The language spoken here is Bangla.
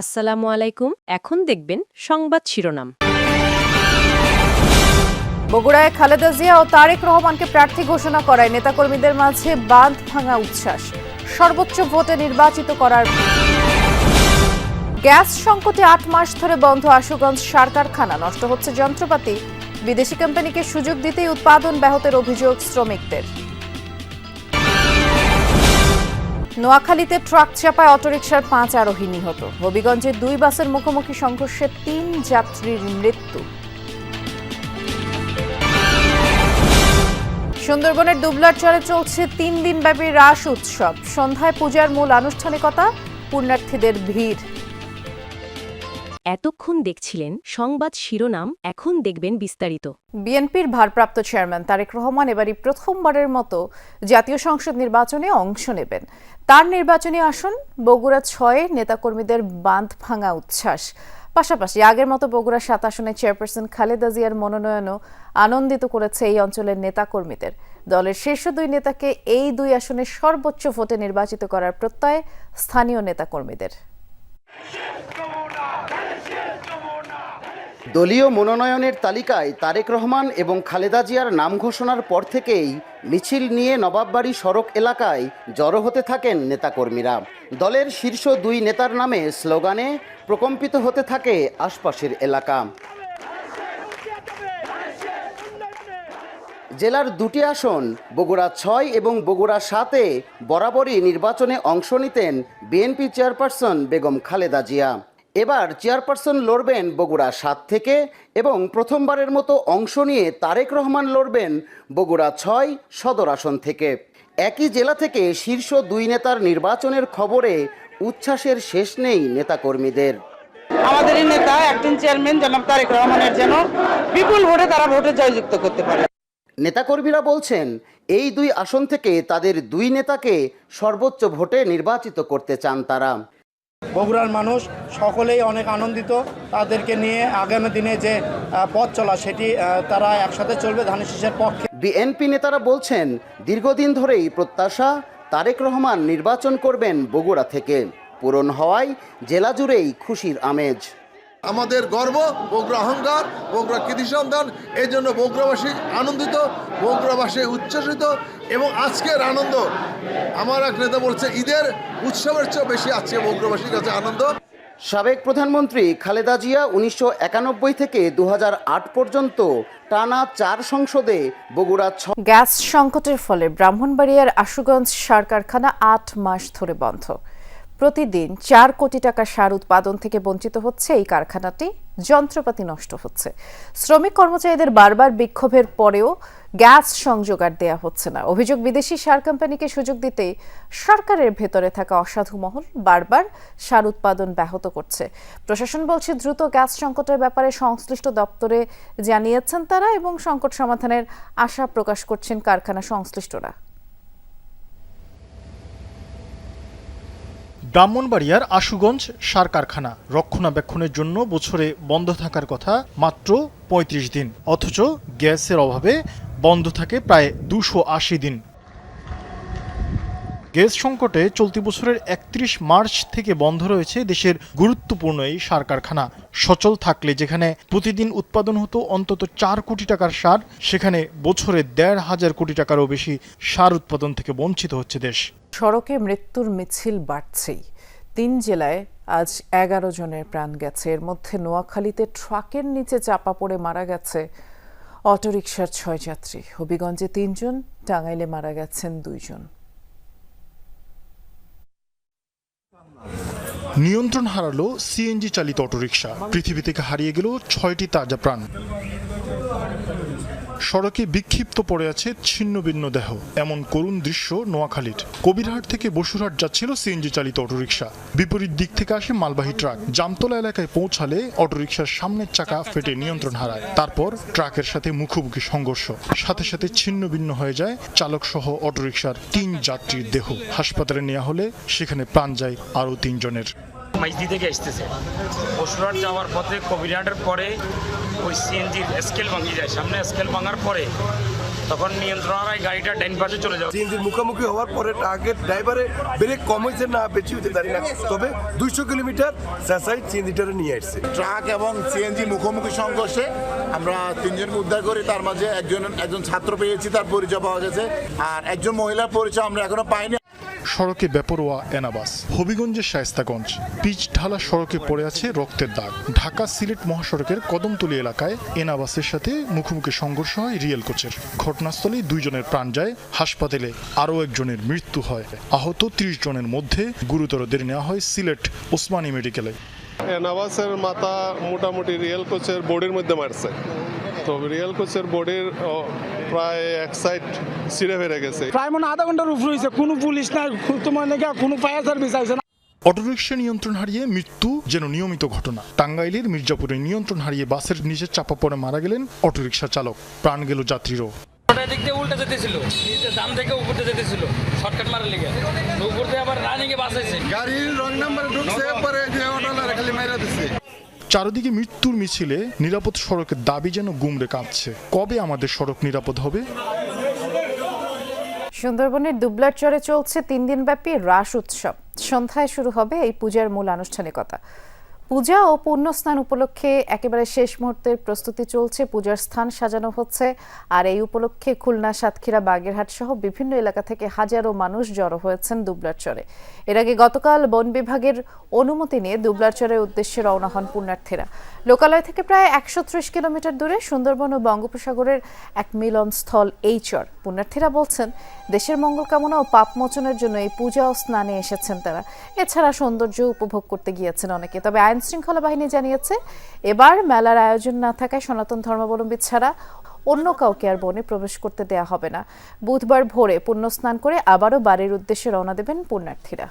আসসালামু আলাইকুম। এখন দেখবেন সংবাদ শিরোনাম। বগুড়ায় খালেদা জিয়া ও তারেক রহমানকে প্রার্থী ঘোষণা করায় নেতাকর্মীদের মাঝে বাঁধ ভাঙা উচ্ছ্বাস। সর্বোচ্চ ভোটে নির্বাচিত করার গ্যাস সংকটে আট মাস ধরে বন্ধ আশুগঞ্জ সার কারখানা নষ্ট হচ্ছে যন্ত্রপাতি। বিদেশি কোম্পানিকে সুযোগ দিতেই উৎপাদন ব্যাহতের অভিযোগ শ্রমিকদের। নোয়াখালীতে ট্রাক চাপায় অটোরিকশার পাঁচ আরোহী নিহত। হবিগঞ্জে দুই বাসের মুখোমুখি সংঘর্ষে তিন যাত্রীর মৃত্যু। সুন্দরবনের দুবলার চরে চলছে তিন দিনব্যাপী রাস উৎসব। সন্ধ্যায় পূজার মূল আনুষ্ঠানিকতা, পুণ্যার্থীদের ভিড়। এতক্ষণ দেখছিলেন সংবাদ শিরোনাম, এখন দেখবেন বিস্তারিত। বিএনপির ভারপ্রাপ্ত চেয়ারম্যান তারেক রহমান এবারই প্রথমবারের মতো জাতীয় সংসদ নির্বাচনে অংশ নেবেন। তার নির্বাচনী আসন, বগুড়া ছয়ে নেতাকর্মীদের বাঁধ ভাঙা উচ্ছ্বাস। পাশাপাশি আগের মতো বগুড়া সাত আসনে চেয়ারপারসন খালেদা জিয়ার মনোনয়নও আনন্দিত করেছে এই অঞ্চলের নেতাকর্মীদের। দলের শীর্ষ দুই নেতাকে এই দুই আসনে সর্বোচ্চ ভোটে নির্বাচিত করার প্রত্যয় স্থানীয় নেতাকর্মীদের। দলীয় মনোনয়নের তালিকায় তারেক রহমান এবং খালেদা জিয়ার নাম ঘোষণার পর থেকেই মিছিল নিয়ে নবাববাড়ি সড়ক এলাকায় জড়ো হতে থাকেন নেতাকর্মীরা। দলের শীর্ষ দুই নেতার নামে স্লোগানে প্রকম্পিত হতে থাকে আশপাশের এলাকা। জেলার দুটি আসন, বগুড়া ছয় এবং বগুড়া সাতে বরাবরই নির্বাচনে অংশ নিতেন বিএনপি চেয়ারপারসন বেগম খালেদা জিয়া। এবার চেয়ারপারসন লড়বেন বগুড়া সাত থেকে এবং প্রথমবারের মতো অংশ নিয়ে তারেক রহমান লড়বেন বগুড়া ছয় সদর আসন থেকে। একই জেলা থেকে শীর্ষ দুই নেতার নির্বাচনের খবরে উচ্ছ্বাসের শেষ নেই নেতাকর্মীদের। আমাদের নেতা একজন চেয়ারম্যান জনাব তারেক রহমানের যেন বিপুল ভোটে তারা ভোটে জয়যুক্ত করতে পারে। নেতাকর্মীরা বলছেন এই দুই আসন থেকে তাদের দুই নেতাকে সর্বোচ্চ ভোটে নির্বাচিত করতে চান তারা। বগুড়ার মানুষ সকলেই অনেক আনন্দিত। তাদেরকে নিয়ে আগামী দিনে যে পথ চলা সেটি তারা একসাথে চলবে ধানের শীষের পক্ষে। বিএনপি নেতারা বলছেন দীর্ঘদিন ধরেই প্রত্যাশা তারেক রহমান নির্বাচন করবেন বগুড়া থেকে। পূরণ হওয়ায় জেলা জুড়েই খুশির আমেজ। আমাদের গর্ব বগুড়া অহংকার বগুড়া কৃতি সন্তান এই জন্য বগুড়াবাসী আনন্দিত। বগুড়াবাসী উচ্ছ্বসিত এবং আজকের আনন্দ। আমার এক নেতা বলছে ঈদের উৎসবের চেয়ে বেশি আজকে বগুড়াবাসীর কাছে আনন্দ। সাবেক প্রধানমন্ত্রী খালেদা জিয়া উনিশশো একানব্বই থেকে দু হাজার আট পর্যন্ত টানা চার সংসদে বগুড়া ছ গ্যাস সংকটের ফলে ব্রাহ্মণবাড়িয়ার আশুগঞ্জ সার কারখানা আট মাস ধরে বন্ধ। প্রতিদিন চার কোটি টাকা সার উৎপাদন থেকে বঞ্চিত হচ্ছে এই কারখানাটি। যন্ত্রপাতি নষ্ট হচ্ছে। শ্রমিক কর্মচারীদের বারবার বিক্ষোভের পরেও গ্যাস সংযোগ আর দেয়া হচ্ছে না। অভিযোগ বিদেশি সার কোম্পানিকে সুযোগ দিতে সরকারের ভেতরে থাকা অসাধু মহল বারবার সার উৎপাদন ব্যাহত করছে। প্রশাসন বলছে, দ্রুত গ্যাস সংকটের ব্যাপারে সংশ্লিষ্ট দপ্তরে জানিয়েছেন তারা এবং সংকট সমাধানের আশা প্রকাশ করছেন কারখানা সংশ্লিষ্টরা। ব্রাহ্মণবাড়িয়ার আশুগঞ্জ সার কারখানা। রক্ষণাবেক্ষণের জন্য বছরে বন্ধ থাকার কথা মাত্র ৩৫ দিন। অথচ গ্যাসের অভাবে বন্ধ থাকে প্রায় দুশো দিন। গ্যাস সংকটে চলতি বছরের একত্রিশ মার্চ থেকে বন্ধ রয়েছে দেশের গুরুত্বপূর্ণ এই সার কারখানা। সচল থাকলে যেখানে প্রতিদিন উৎপাদন হতো অন্তত চার কোটি টাকার সার, সেখানে বছরে দেড় হাজার কোটি টাকারও বেশি সার উৎপাদন থেকে বঞ্চিত হচ্ছে দেশ। সড়কে মৃত্যুর মিছিল বাড়ছেই। তিন জেলায় আজ এগারো জনের প্রাণ গেছে। এর মধ্যে নোয়াখালীতে ট্রাকের নিচে চাপা পড়ে মারা গেছে অটোরিকশার ছয় যাত্রী। হবিগঞ্জে তিনজন, টাঙ্গাইলে মারা গেছেন দুইজন। নিয়ন্ত্রণ হারালো সিএনজি চালিত অটোরিকশা। পৃথিবী থেকে হারিয়ে গেল ছয়টি তাজা প্রাণ। সড়কে বিক্ষিপ্ত পড়ে আছে ছিন্ন ভিন্ন দেহ। এমন করুণ দৃশ্য নোয়াখালীর। কবিরহাট থেকে বসুরহাট যাচ্ছিল সিএনজি চালিত অটোরিকশা। বিপরীত দিক থেকে আসে মালবাহী ট্রাক। জামতলা এলাকায় পৌঁছালে অটোরিকশার সামনের চাকা ফেটে নিয়ন্ত্রণ হারায়। তারপর ট্রাকের সাথে মুখোমুখি সংঘর্ষ। সাথে সাথে ছিন্ন ভিন্ন হয়ে যায় চালক সহ অটোরিকশার তিন যাত্রীর দেহ। হাসপাতালে নেওয়া হলে সেখানে প্রাণ যায় আরও তিনজনের। মাইজদি থেকে আসতেছে। বসুরহাট যাওয়ার পথে কবিরহাটের পরে ওই সিএনজির স্কেল ভাঙি যায়। সামনে স্কেল ভাঙার পরে তখন নিয়ন্ত্রণ হারায় গাড়িটা ডাইন পাশে চলে যাবে সিএনজির মুখোমুখি হওয়ার পরে ট্রাকের ড্রাইভারে ব্রেক কম হয়েছে না বেশি হয়েছে জানি না। তবে দুইশো কিলোমিটার সাসাই সিএনজিটারে নিয়ে আসছে। ট্রাক এবং সিএনজি মুখোমুখি সংঘর্ষে আমরা তিনজনকে উদ্ধার করি। তার মাঝে একজন একজন ছাত্র পেয়েছি তার পরিচয় পাওয়া গেছে। আর একজন মহিলার পরিচয় আমরা এখনও পাইনি। সড়কে বেপরোয়া এনাবাস। হবিগঞ্জের শায়স্তাগঞ্জ। পিচ ঢালা সড়কে পড়ে আছে রক্তের দাগ। ঢাকা সিলেট মহাসড়কের কদমতলী এলাকায় এনাবাসের সাথে মুখোমুখি সংঘর্ষ হয় রিয়েল কোচের। ঘটনাস্থলেই দুইজনের প্রাণ যায়। হাসপাতালে আরও একজনের মৃত্যু হয়। আহত ত্রিশ জনের মধ্যে গুরুতরদের নেওয়া হয় সিলেট ওসমানী মেডিকেলে। নাভাসের মাথা মোটামুটি রিয়েল কোচের বডির মধ্যে মারছে। তো রিয়েল কোচের বডির প্রায় এক সাইড ছিঁড়ে ফেরে গেছে। প্রায় মনে আধা ঘণ্টার উপর হয়েছে কোনো পুলিশ নাই তোমার নাকি কোনো ফায়ার সার্ভিস আইছে না। অটোরিকশা নিয়ন্ত্রণ হারিয়ে মৃত্যু যেন নিয়মিত ঘটনা। টাঙ্গাইলের মির্জাপুরে নিয়ন্ত্রণ হারিয়ে বাসের নিচে চাপা পড়ে মারা গেলেন অটোরিকশা চালক। প্রাণ গেল যাত্রীরও। ওটা দিক দিয়ে উল্টে যেতেছিল দাম থেকে উপরে যেতেছিল শর্টকাট মারার লেগে। উপর দিয়ে আবার রানিং এ বাস আছে গাড়ির রং নাম্বার ঢুকছে পরে যে অটোলার খালি মেরে দিচ্ছে চারদিকে মৃত্যুর মিছিলে নিরাপদ সড়কের দাবি যেন গুমরে কাঁপছে। কবে আমাদের সড়ক নিরাপদ হবে? সুন্দরবনের দুবলার চরে চলছে তিন দিনব্যাপী রাস উৎসব। সন্ধ্যায় শুরু হবে এই পূজার মূল আনুষ্ঠানিকতা। পূজা ও পুণ্যস্নান উপলক্ষে একেবারে শেষ মুহূর্তের প্রস্তুতি চলছে। পূজার স্থান সাজানো হচ্ছে। আর এই উপলক্ষে খুলনা, সাতক্ষীরা, বাগেরহাট সহ বিভিন্ন এলাকা থেকে হাজারো মানুষ জড়ো হয়েছেন দুবলার চরে। এর আগে গতকাল বন বিভাগের অনুমতি নিয়ে দুবলার চরের উদ্দেশ্যে রওনা হন পুণ্যার্থীরা। লোকালয় থেকে প্রায় একশো ত্রিশ কিলোমিটার দূরে সুন্দরবন ও বঙ্গোপসাগরের এক মিলনস্থল এই চর। পুণ্যার্থীরা বলছেন, দেশের মঙ্গল কামনা ও পাপ মোচনের জন্য এই পূজা ও স্নানে এসেছেন তারা। এছাড়া সৌন্দর্য উপভোগ করতে গিয়েছেন অনেকে। তবে আইন শৃঙ্খলা বাহিনী জানিয়েছে, এবার মেলার আয়োজন না থাকায় সনাতন ধর্মাবলম্বী ছাড়া অন্য কাউকে আর বনে প্রবেশ করতে দেয়া হবে না। বুধবার ভোরে পুণ্য স্নান করে আবারও বাড়ির উদ্দেশ্যে রওনা দেবেন পুণ্যার্থীরা।